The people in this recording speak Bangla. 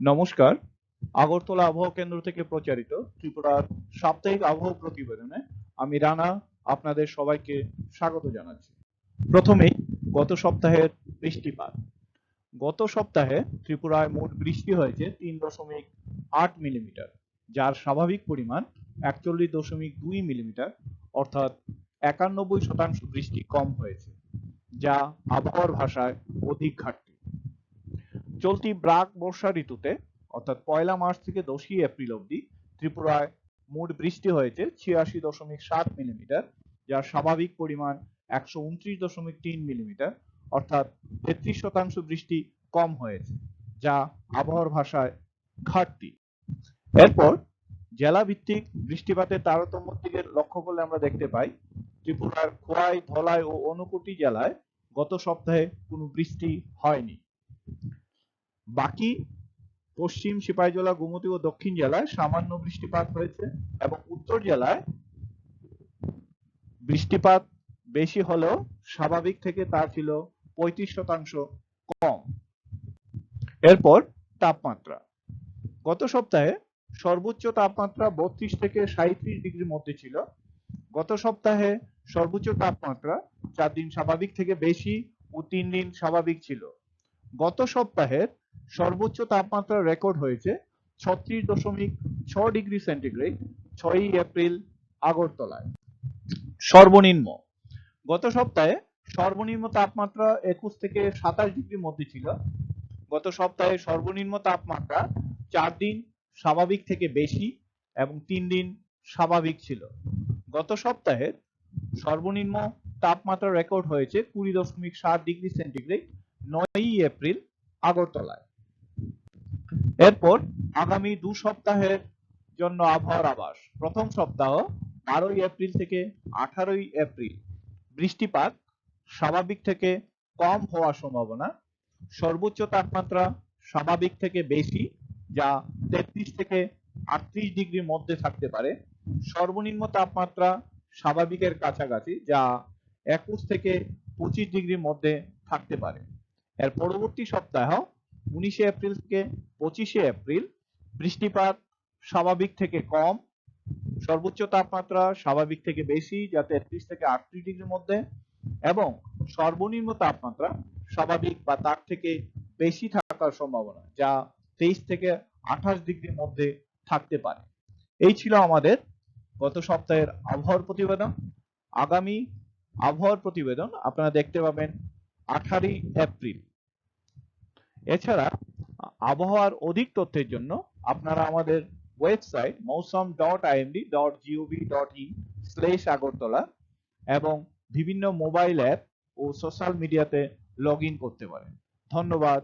নমস্কার। আগরতলা আবহাওয়া কেন্দ্র থেকে প্রচারিত ত্রিপুরার সাপ্তাহিক আবহাওয়া প্রতিবেদনে আমি রানা আপনাদের সবাইকে স্বাগত জানাচ্ছি। প্রথমেই, গত সপ্তাহের বৃষ্টিপাত। গত সপ্তাহে ত্রিপুরায় মোট বৃষ্টি হয়েছে তিন দশমিক আট মিলিমিটার, যার স্বাভাবিক পরিমাণ একচল্লিশ দশমিক দুই মিলিমিটার, অর্থাৎ একানব্বই শতাংশ বৃষ্টি কম হয়েছে, যা আবহাওয়ার ভাষায় অধিক ঘাটতি। চলতি ব্রাক বর্ষা ঋতুতে, অর্থাৎ পয়লা মার্চ থেকে দশই এপ্রিল অবধি, ত্রিপুরায় মোট বৃষ্টি হয়েছে ছিয়াশি দশমিক সাত মিলিমিটার, যার স্বাভাবিক পরিমাণ একশো উনত্রিশ দশমিক তিন মিলিমিটার, অর্থাৎ তেত্রিশ শতাংশ বৃষ্টি কম হয়েছে, যা আবহাওয়ার ভাষায় ঘাটতি। এরপর জেলা ভিত্তিক বৃষ্টিপাতের তারতম্য দিকে লক্ষ্য করলে আমরা দেখতে পাই, ত্রিপুরার খোয়াই, ধলাই ও অনুকুটি জেলায় গত সপ্তাহে কোনো বৃষ্টি হয়নি। বাকি পশ্চিম সিপাহীজলা গোমতী ও দক্ষিণ জেলায় সামান্য বৃষ্টিপাত হয়েছে এবং উত্তর জেলায় বৃষ্টিপাত বেশি হলেও স্বাভাবিক থেকে তা ছিল পঁয়ত্রিশ শতাংশ কম। এরপর তাপমাত্রা। গত সপ্তাহে সর্বোচ্চ তাপমাত্রা বত্রিশ থেকে সাঁত্রিশ ডিগ্রির মধ্যে ছিল। গত সপ্তাহে সর্বোচ্চ তাপমাত্রা চার দিন স্বাভাবিক থেকে বেশি ও তিন দিন স্বাভাবিক ছিল। গত সপ্তাহের সর্বোচ্চ তাপমাত্রা রেকর্ড হয়েছে ছত্রিশ দশমিক ছ ডিগ্রি সেন্টিগ্রেড, ছয়ই এপ্রিল আগরতলায়। সর্বনিম্ন। গত সপ্তাহে সর্বনিম্ন তাপমাত্রা একুশ থেকে সাতাশ ডিগ্রির মধ্যে ছিল। গত সপ্তাহে সর্বনিম্ন তাপমাত্রা চার দিন স্বাভাবিক থেকে বেশি এবং তিন দিন স্বাভাবিক ছিল। গত সপ্তাহে সর্বনিম্ন তাপমাত্রা রেকর্ড হয়েছে কুড়ি দশমিক সাত ডিগ্রি সেন্টিগ্রেড, নয়ই এপ্রিল আগরতলায়। এরপর আগামী দু সপ্তাহের জন্য আবহাওয়ার আবাস প্রথম সপ্তাহ বারোই এপ্রিল থেকে আঠারোই এপ্রিল। বৃষ্টিপাত স্বাভাবিক থেকে কম হওয়ার সম্ভাবনা। সর্বোচ্চ তাপমাত্রা স্বাভাবিক থেকে বেশি, যা তেত্রিশ থেকে আটত্রিশ ডিগ্রির মধ্যে থাকতে পারে। সর্বনিম্ন তাপমাত্রা স্বাভাবিকের কাছাকাছি, যা একুশ থেকে পঁচিশ ডিগ্রির মধ্যে থাকতে পারে। এর পরবর্তী সপ্তাহ উনিশে এপ্রিল থেকে পঁচিশে এপ্রিল বৃষ্টিপাত স্বাভাবিক থেকে কম, সর্বোচ্চ তাপমাত্রা স্বাভাবিক থেকে বেশি যা তেত্রিশ থেকে আটত্রিশ ডিগ্রির মধ্যে, এবং সর্বনিম্ন তাপমাত্রা স্বাভাবিক বা তার থেকে বেশি থাকার সম্ভাবনা, যা তেইশ থেকে আঠাশ ডিগ্রির মধ্যে থাকতে পারে। এই ছিল আমাদের গত সপ্তাহের আবহাওয়ার প্রতিবেদন। আগামী আবহাওয়ার প্রতিবেদন আপনারা দেখতে পাবেন আঠারোই এপ্রিল। এছাড়া আবহাওয়ার অধিক তথ্যের জন্য আপনারা আমাদের website Mausam dot IMD dot G O V dot in slash Agartala এবং বিভিন্ন মোবাইল অ্যাপ ও সোশ্যাল মিডিয়াতে লগ করতে পারেন। ধন্যবাদ।